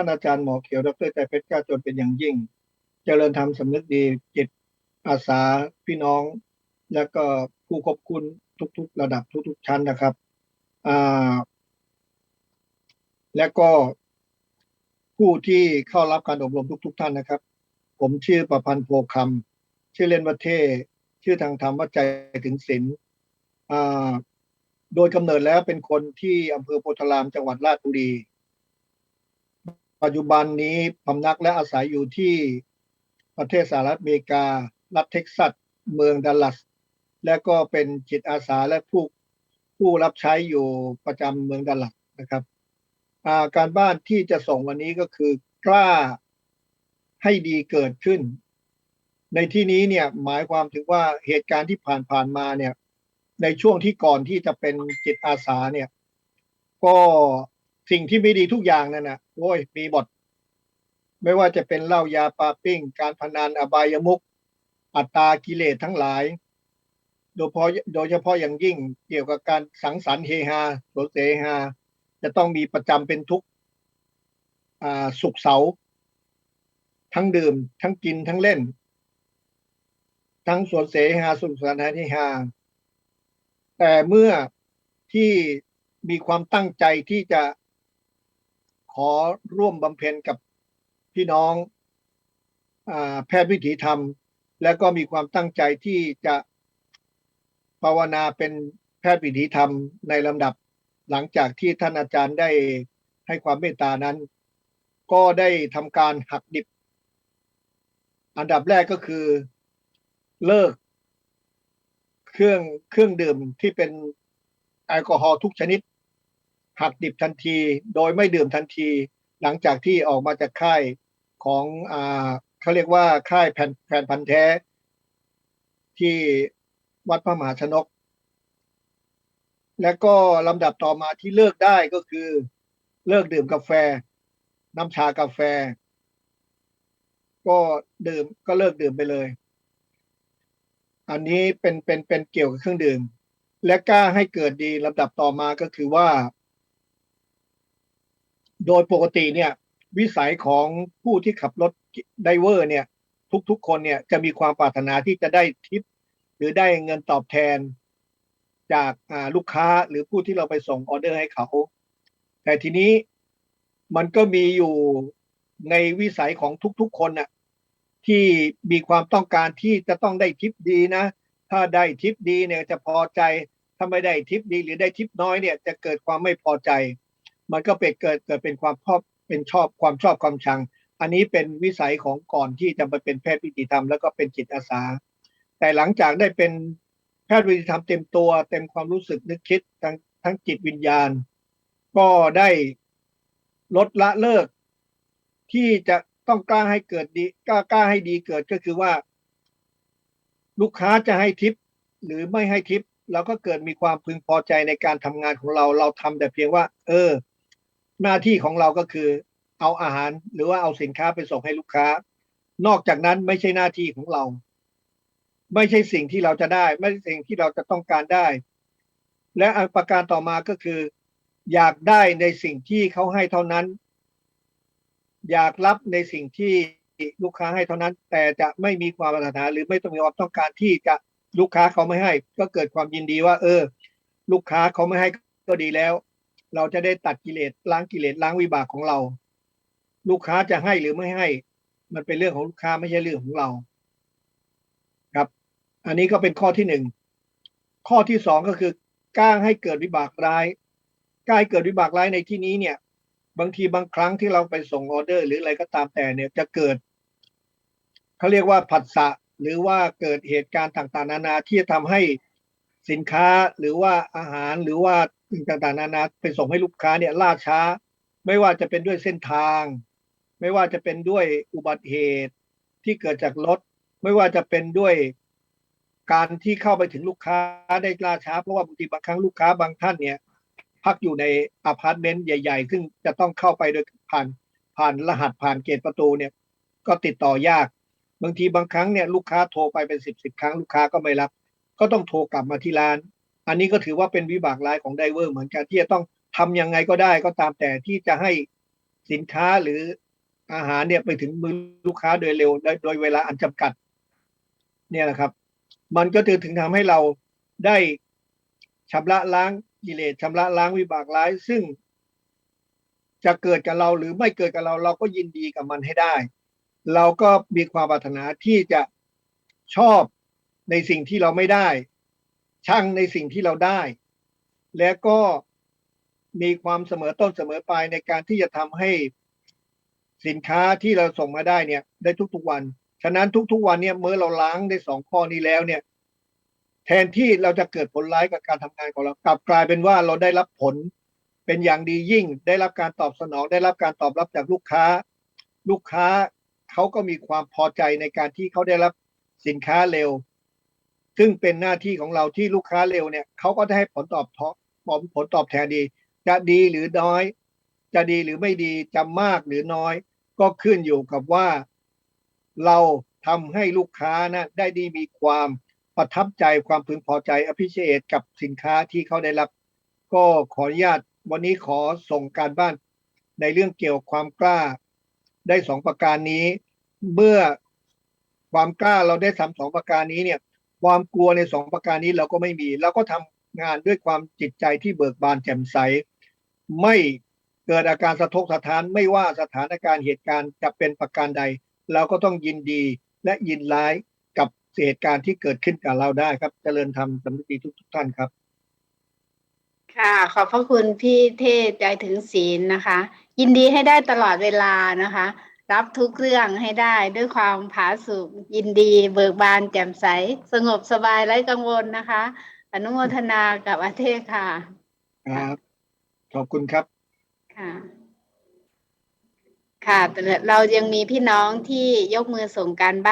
านอาจารย์หมอเขียว ดรใจเพชรกล้าจนเป็นอย่างยิ่ง เจริญธรรมสำนึกดีจิตอาสาพี่น้อง แล้วก็ผู้ขอบคุณทุก ๆ ระดับทุก ๆ ชั้นนะครับอ่าและก็ผู้ที่เข้ารับการอบรมทุก ๆ ท่านนะครับ ผมชื่อประพันธ์โพคำชื่อเล่นวัเทชื่อทางธรรมว่าใจถึงศิลป์อ่าโดยกำเนิดแล้วเป็นคนที่อำเภอโพธารามจังหวัดราชบุรี ปัจจุบันนี้พำนักและอาศัยอยู่ที่ประเทศสหรัฐอเมริกา รัฐเท็กซัส เมืองดัลลัส และก็เป็นจิตอาสาและผู้ผู้รับใช้อยู่ประจำเมืองดัลลัสนะครับาการบ้านที่จะส่งวันนี้ก็คือกล้าให้ดีเกิดขึ้น ในที่นี้เนี่ยหมายความถึงว่าเหตุการณ์ที่ผ่านๆมาเนี่ยในช่วงที่ก่อนที่จะเป็นจิตอาสาเนี่ยก็ สิ่งที่ไม่ดีทุกอย่างนั่นนะโอ้ยมีหมด ไม่ว่าจะเป็นเหล้ายาปาปิ้ง การพนันอบายมุขอัตตากิเลสทั้งหลาย โดยเฉพาะโดยเฉพาะอย่างยิ่งเกี่ยวกับการสังสรรค์เฮฮาสวเสฮาจะต้องมีประจำเป็นทุกอ่าสุขเสาร์ทั้งดื่ม ทั้งกินทั้งเล่น ทั้งสวนเสฮาสุขสันต์เฮฮาแต่เมื่อที่มีความตั้งใจที่จะ อร่วมบำเพ็ญกับพี่น้องอแพทย์วิถีธรรม แล้วก็มีความตั้งใจที่จะภาวนาเป็นแพทย์วิถีธรรมในลำดับหลังจากที่ท่านอาจารย์ได้ให้ความเมตตานั้น ก็ได้ทำการหักดิบ อันดับแรกก็คือเลิกเครื่องเครื่องดื่มที่เป็นแอลกอฮอล์ทุกชนิด หักดิบทันที โดยไม่ดื่มทันที หลังจากที่ออกมาจากค่ายของอ่าเขาเรียกว่าค่ายแผ่นแผ่นพันธ์แท้ ที่วัดพระมหาชนก และก็ลำดับต่อมาที่เลิกได้ก็คือ เลิกดื่มกาแฟ น้ำชากาแฟ ก็ดื่มก็เลิกดื่มไปเลย อันนี้เป็นเป็นเป็นเกี่ยวกับเครื่องดื่ม และกล้าให้เกิดดีลำดับต่อมาก็คือว่า โดยปกติเนี่ยวิสัยของผู้ที่ขับรถไดเวอร์เนี่ยทุกๆ คนเนี่ยจะมีความปรารถนาที่จะได้ทิป หรือได้เงินตอบแทน จากาลูกค้าหรือผู้ที่เราไปส่งออเดอร์ให้เขา แต่ทีนี้มันก็มีอยู่ในวิสัยของทุกๆ คนน่ะที่มีความต้องการที่จะต้องได้ทิปดีนะ ถ้าได้ทิปดีเนี่ยจะพอใจถ้าไม่ได้ทิปดีหรือได้ทิปน้อยเนี่ยจะเกิดความไม่พอใจ มันก็เป็นเกิดเกิดเป็นความชอบเป็นชอบความชอบความชัง อันนี้เป็นวิสัยของก่อนที่จะมาเป็นแพทย์วิถีธรรมแล้วก็เป็นจิตอาสา แต่หลังจากได้เป็นแพทย์วิถีธรรมเต็มตัว เต็มความรู้สึกนึกคิดทั้งทั้งจิตวิญญาณ ก็ได้ลดละเลิก ที่จะต้องกล้าให้เกิดดีกล้ากล้าให้ดีเกิดก็คือว่า ลูกค้าจะให้ทิปหรือไม่ให้ทิปเราก็เกิดมีความพึงพอใจในการทำงานของเรา เราทำแต่เพียงว่า เออ หน้าที่ของเราก็คือเอาอาหารหรือว่าเอาสินค้าไปส่งให้ลูกค้า นอกจากนั้นไม่ใช่หน้าที่ของเรา ไม่ใช่สิ่งที่เราจะได้ ไม่ใช่สิ่งที่เราจะต้องการได้ และอันประการต่อมาก็คือ อยากได้ในสิ่งที่เขาให้เท่านั้น อยากรับในสิ่งที่ลูกค้าให้เท่านั้น แต่จะไม่มีความปรารถนาหรือไม่ต้องมีความต้องการที่จะลูกค้าเขาไม่ให้ ก็เกิดความยินดีว่า เออ ลูกค้าเขาไม่ให้ก็ดีแล้ว เราจะได้ตัดกิเลสล้างกิเลสล้างวิบากของเรา ลูกค้าจะให้หรือไม่ให้ มันเป็นเรื่องของลูกค้าไม่ใช่เรื่องของเรา ครับ อันนี้ก็เป็นข้อที่หนึ่งข้อที่สองก็คือกล้าให้เกิดวิบากร้ายกล้าให้เกิดวิบากร้ายในที่นี้เนี่ย บางทีบางครั้งที่เราไปส่งออเดอร์ หรืออะไรก็ตามแต่เนี่ยจะเกิดเขาเรียกว่าผัสสะหรือว่าเกิดเหตุการณ์ต่างๆ นานาที่จะทำให้ สินค้าหรือว่าอาหารหรือว่าสิ่งต่างๆนานาไปส่งให้ลูกค้าเนี่ยล่าช้า ไม่ว่าจะเป็นด้วยเส้นทาง ไม่ว่าจะเป็นด้วยอุบัติเหตุที่เกิดจากรถ ไม่ว่าจะเป็นด้วยการที่เข้าไปถึงลูกค้าได้ล่าช้า เพราะว่าบางทีบางครั้งลูกค้าบางท่านเนี่ย พักอยู่ในอพาร์ตเมนต์ใหญ่ ๆ ซึ่งจะต้องเข้าไปโดยผ่านผ่านรหัสผ่านเกตประตูเนี่ย ก็ติดต่อยาก บางทีบางครั้งเนี่ยลูกค้าโทรไปเป็นสิบสิบครั้งลูกค้าก็ไม่รับ ก็ต้องโทรกลับมาที่ร้าน อันนี้ก็ถือว่าเป็นวิบากร้ายของไดเวอร์เหมือนกันที่จะต้องทำยังไงก็ได้ก็ตามแต่ที่จะให้สินค้าหรืออาหารเนี่ยไปถึงมือลูกค้าโดยเร็วโดยเวลาอันจำกัด เนี่ยนะครับ มันก็จะถึงทำให้เราได้ชำระล้างกิเลสชำระล้างวิบากร้าย ซึ่งจะเกิดกับเราหรือไม่เกิดกับเราเราก็ยินดีกับมันให้ได้ เราก็มีความปรารถนาที่จะชอบ ในสิ่งที่เราไม่ได้ ช่างในสิ่งที่เราได้ และก็มีความเสมอต้นเสมอปลายในการที่จะทำให้สินค้าที่เราส่งมาได้เนี่ย ได้ทุกๆวัน ฉะนั้นทุกๆวันเนี่ยเมื่อเราล้างได้สองข้อนี้แล้วเนี่ย แทนที่เราจะเกิดผลร้ายกับการทำงานของเรากลับกลายเป็นว่าเราได้รับผลเป็นอย่างดียิ่ง ได้รับการตอบสนอง ได้รับการตอบรับจากลูกค้า ลูกค้าเขาก็มีความพอใจในการที่เขาได้รับสินค้าเร็ว ซึ่งเป็นหน้าที่ของเราที่ลูกค้าเร็วเนี่ยเขาก็ได้ให้ผลตอบผลผลตอบแทนดี จะดีหรือน้อย จะดีหรือไม่ดีจะมากหรือน้อย ก็ขึ้นอยู่กับว่า เราทำให้ลูกค้านะได้ดีมีความประทับใจความพึงพอใจอภิเชษกับสินค้าที่เขาได้รับ ก็ขออนุญาตวันนี้ขอส่งการบ้านในเรื่องเกี่ยวกับความกล้า ได้สองประการนี้ เมื่อความกล้าเราได้ทำสองประการนี้เนี่ย ความกลัวในสองประการนี้เราก็ไม่มีเราก็ทำงานด้วยความจิตใจที่เบิกบานแจ่มใส ไม่เกิดอาการสะทกสะท้านไม่ว่าสถานการณ์เหตุการณ์จะเป็นประการใด เราก็ต้องยินดีและยินร้ายกับเหตุการณ์ที่เกิดขึ้นกับเราได้ครับเจริญธรรมสำนึกดีทุกทุกท่านครับ ค่ะ ขอบพระคุณพี่เทศใจถึงศีลนะคะ ยินดีให้ได้ตลอดเวลานะคะ รับทุกเรื่องให้ได้ด้วยความผาสุกยินดี เบิกบานแจ่มใส สงบสบายไร้กังวลนะคะ อนุโมทนากับอาเทศค่ะ ครับ ขอบคุณครับ ค่ะ ค่ะแต่เรายังมีพี่น้องที่ยกมือส่งการบ้าน